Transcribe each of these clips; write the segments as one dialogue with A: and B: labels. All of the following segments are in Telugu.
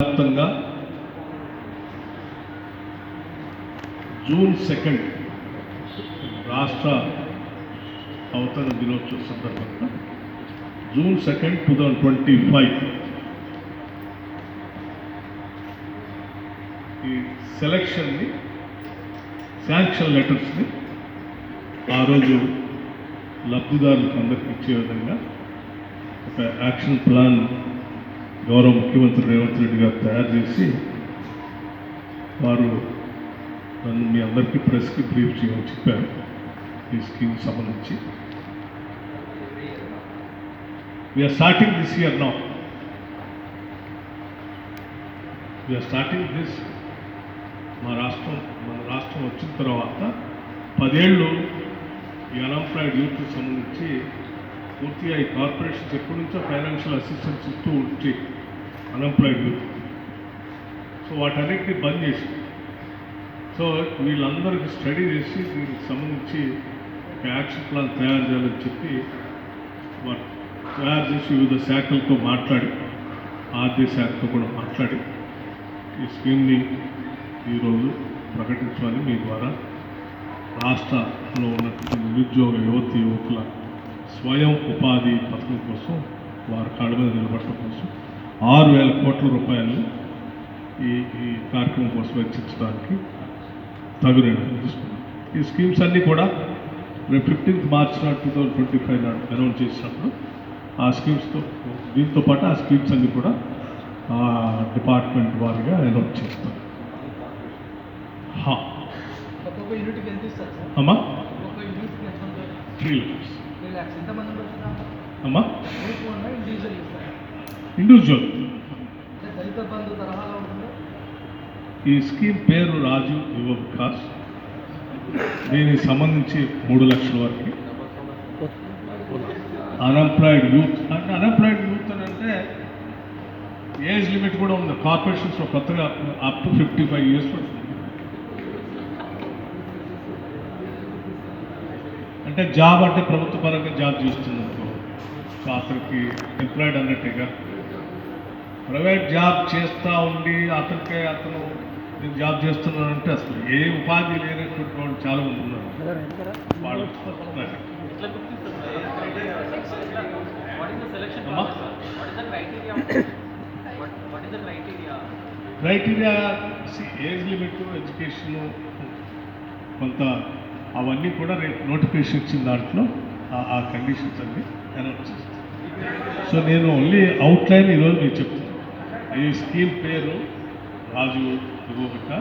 A: వ్యాప్తంగా జూన్ సెకండ్ రాష్ట్ర అవతరణ దినోత్సవ సందర్భంగా June second two thousand twenty five ఈ సెలక్షన్ని శాంక్షన్ లెటర్స్ని ఆ రోజు లబ్ధిదారులకు అందరికి ఇచ్చే విధంగా ఒక యాక్షన్ ప్లాన్ గౌరవ ముఖ్యమంత్రి రేవంత్ రెడ్డి గారు తయారు చేసి వారు నన్ను మీ అందరికీ ప్రెస్కి బ్రీఫ్ చేయమని చెప్పారు. ఈ స్కీమ్ సంబంధించి. We are starting this year now we are starting this మా రాష్ట్రం మన రాష్ట్రం వచ్చిన తర్వాత పదేళ్ళు ఈ అన్ఎంప్లాయిడ్ యూత్కి సంబంధించి పూర్తిగా ఈ కార్పొరేషన్స్ ఎప్పటి నుంచో ఫైనాన్షియల్ అసిస్టెన్స్ ఇస్తూ ఉంటే అన్ఎంప్లాయిడ్ యూత్ సో వాటన్నిటిని బంద్ చేసి. సో వీళ్ళందరికీ స్టడీ చేసి దీనికి సంబంధించి ఒక యాక్షన్ ప్లాన్ తయారు చేయాలని చెప్పి వారు తయారు చేసి వివిధ శాఖలతో మాట్లాడి ఆర్థిక శాఖతో కూడా మాట్లాడి ఈ స్కీమ్ని ఈరోజు ప్రకటించాలని మీ ద్వారా రాష్ట్రంలో ఉన్నటువంటి నిరుద్యోగ యువతి యువకుల స్వయం ఉపాధి పథకం కోసం వారి కాళ్ళ మీద నిలబడటం కోసం ఆరు వేల కోట్ల రూపాయలు ఈ ఈ కార్యక్రమం కోసం వెచ్చించడానికి తగు నిర్ణయం తీసుకున్నాం. ఈ స్కీమ్స్ అన్నీ కూడా రేపు ఫిఫ్టీన్త్ మార్చ్ నాడు టూ థౌజండ్ ట్వంటీ ఫైవ్ నాడు అనౌన్స్ చేసినప్పుడు ఆ స్కీమ్స్తో దీంతో పాటు ఆ స్కీమ్స్ అన్నీ కూడా ఆ డిపార్ట్మెంట్ వారిగా అనౌన్స్ చేస్తాం. అమ్మా? త్రీ ల్యాక్స్ అమ్మా?
B: ఇండివిజువల్
A: ఈ స్కీమ్ పేరు రాజు యువ వికాస్ దీనికి సంబంధించి మూడు లక్షల వరకు. అన్ఎంప్లాయిడ్ యూత్ అంటే అన్ఎంప్లాయిడ్ యూత్ అని అంటే ఏజ్ లిమిట్ కూడా ఉంది. కార్పొరేషన్స్లో కొత్తగా up to fifty five years పడుతుంది అంటే జాబ్ అంటే ప్రభుత్వ పరంగా జాబ్ చేస్తున్నప్పుడు సో అతనికి ఎంప్లాయిడ్ అన్నట్టుగా. ప్రైవేట్ జాబ్ చేస్తూ ఉండి అతనికే అతను నేను జాబ్ చేస్తున్నానంటే అసలు ఏ ఉపాధి లేనటువంటి వాళ్ళు చాలా మంది ఉన్నారు. వాళ్ళు క్రైటీరియా ఏజ్ లిమిట్ ఎడ్యుకేషను కొంత అవన్నీ కూడా రేపు నోటిఫికేషన్ ఇచ్చిన దాంట్లో ఆ- ఆ కండిషన్స్ అన్ని అనౌన్స్ చేస్తాను సో నేను ఓన్లీ అవుట్లైన్ ఈరోజు మీకు చెప్తాను ఈ స్కీమ్ పేరు రాజు ఇవ్వబట్ట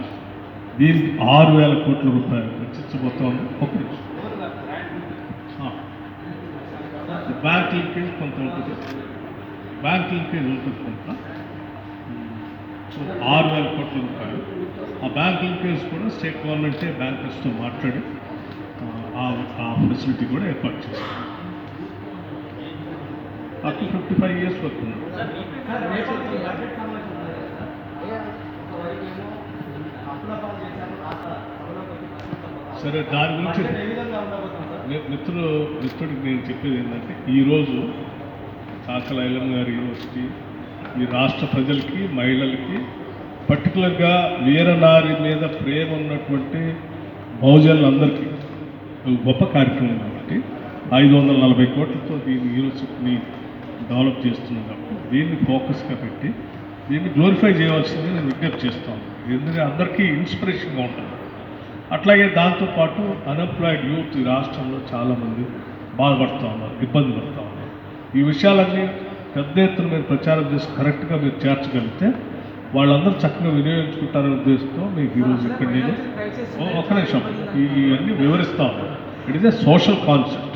A: దీని ఆరు వేల కోట్ల రూపాయలు వెచ్చించబోతోంది ఒక నిమిషం. బ్యాంక్ లింకేజ్ కొంత ఉంటుంది. బ్యాంక్ లింకేజ్ ఉంటుంది కొంత. సో ఆరు వేల కోట్ల రూపాయలు. ఆ బ్యాంక్ లింకేజ్ కూడా స్టేట్ గవర్నమెంటే బ్యాంకర్స్తో మాట్లాడి ఆ, ఫెసిలిటీ కూడా ఏర్పాటు చేస్తారు up to fifty five years వరకు
B: సరే
A: దాని గురించి మిత్రులు మిత్రుడికి నేను చెప్పేది ఏంటంటే ఈరోజు కాకల ఐలం గారి యూనివర్సిటీ ఈ రాష్ట్ర ప్రజలకి మహిళలకి పర్టికులర్గా వీరనారి మీద ప్రేమ ఉన్నటువంటి బహుజనులందరికీ గొప్ప కార్యక్రమం కాబట్టి ఐదు వందల నలభై కోట్లతో దీన్ని యూనివర్సిటీని డెవలప్ చేస్తున్నాం కాబట్టి దీన్ని ఫోకస్గా పెట్టి దీన్ని గ్లోరిఫై చేయవలసింది నేను విజ్ఞప్తి చేస్తాను ఎందుకంటే అందరికీ ఇన్స్పిరేషన్గా ఉంటుంది. అట్లాగే దాంతోపాటు అన్ఎంప్లాయిడ్ యూత్ ఈ రాష్ట్రంలో చాలామంది బాధపడుతూ ఉన్నారు ఇబ్బంది పడుతూ ఉన్నారు. ఈ విషయాలన్నీ పెద్ద ఎత్తున మీరు ప్రచారం చేసి కరెక్ట్గా మీరు చేర్చగలిగితే వాళ్ళందరూ చక్కగా వినియోగించుకుంటారనే ఉద్దేశంతో మీకు ఈరోజు ఇక్కడ నేను ఒక నిమిషం. ఇవన్నీ వివరిస్తా it is a social concept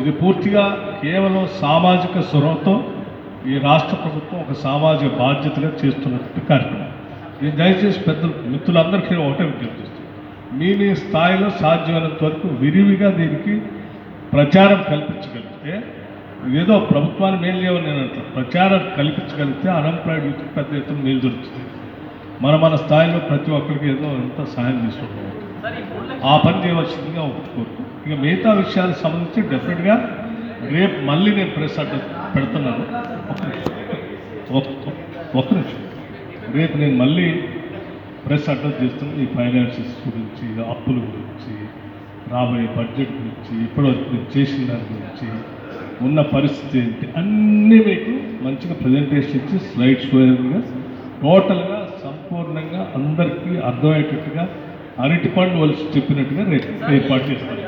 A: ఇది పూర్తిగా కేవలం సామాజిక స్వరంతో ఈ రాష్ట్ర ప్రభుత్వం ఒక సామాజిక బాధ్యతగా చేస్తున్నటువంటి కార్యక్రమం. ఇది దయచేసి పెద్ద మిత్రులందరికీ ఒకటే విజ్ఞప్తి మీ మీ స్థాయిలో సాధ్యమైనంత వరకు విరివిగా దీనికి ప్రచారం కల్పించగలిగితే ఏదో ప్రభుత్వాన్ని మేలు చేయమని నేను అంటాను ప్రచారం కల్పించగలిగితే అన్ఎంప్లాయిడ్ యూత్ పెద్ద ఎత్తున మేలు జరుగుతుంది మన మన స్థాయిలో ప్రతి ఒక్కరికి ఏదో ఎంత సహాయం తీసుకుంటాం ఆ పని చేయవలసిందిగా ఒప్పుకోరు. ఇక మిగతా విషయాలకు సంబంధించి డెఫినెట్గా రేపు మళ్ళీ నేను ప్రెస్ అడ్డ పెడుతున్నాను. ఒక నిమిషం. ఒక్క- నిమిషం. రేపు నేను మళ్ళీ ప్రెస్ అడ్రస్ చేస్తున్నాను. ఈ ఫైనాన్సెస్ గురించి అప్పుల గురించి రాబోయే బడ్జెట్ గురించి ఇప్పటివరకు చేసిన దాని గురించి ఉన్న పరిస్థితి ఏంటి? అన్నీ మీకు మంచిగా ప్రజెంటేషన్ ఇచ్చి స్లైడ్స్ వేరుగా టోటల్గా సంపూర్ణంగా అందరికీ అర్థమయ్యేటట్టుగా అరటిపండు వలసి చెప్పినట్టుగా ఏర్పాటు చేస్తాను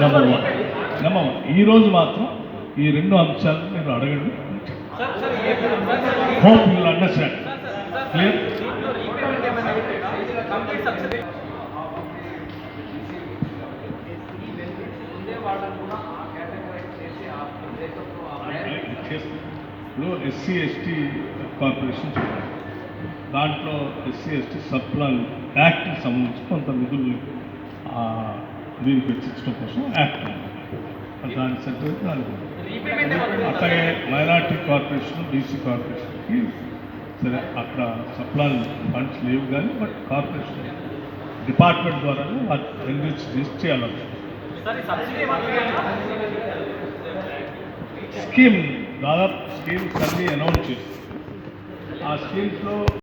A: నెంబర్ వన్ నెంబర్ వన్ ఈరోజు మాత్రం ఈ రెండు అంశాలను నేను అడగండి హోప్ యూ అండర్స్టాండ్ క్లియర్
C: దీంట్లో వాళ్ళని కూడా
A: ఇప్పుడు ఎస్సీ ఎస్టీ కార్పొరేషన్ చూడాలి దాంట్లో ఎస్సీ ఎస్టీ సబ్ ప్లాన్ యాక్ట్కి సంబంధించి కొంత నిధులు దీనికి వెచ్చించడం కోసం యాక్ట్. దాని సెంటర్ దానికి అట్లాగే మైనార్టీ కార్పొరేషన్ బీసీ కార్పొరేషన్కి సరే అక్కడ సప్లాన్ ఫండ్స్ లేవు కానీ బట్ కార్పొరేషన్ డిపార్ట్మెంట్ ద్వారా ఎన్రిచ్ చేసి చేయాలి స్కీమ్ దాదాపు స్కీమ్స్ అన్నీ అనౌన్స్ చేసి ఆ స్కీమ్స్లో